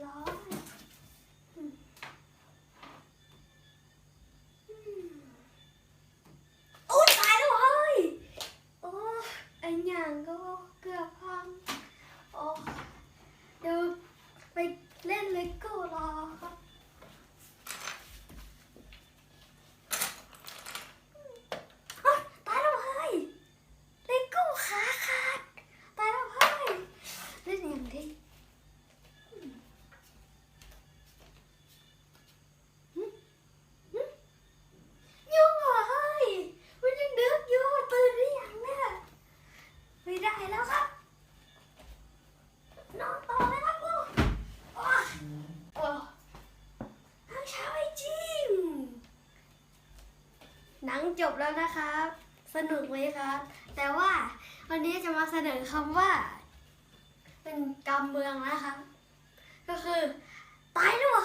it? หนังจบแล้วนะครับ สนุกไหมครับ แต่ว่าวันนี้จะมาเสนอคำว่า เป็นกรรมเมืองนะครับ ก็คือ ตายแล้วเหรอ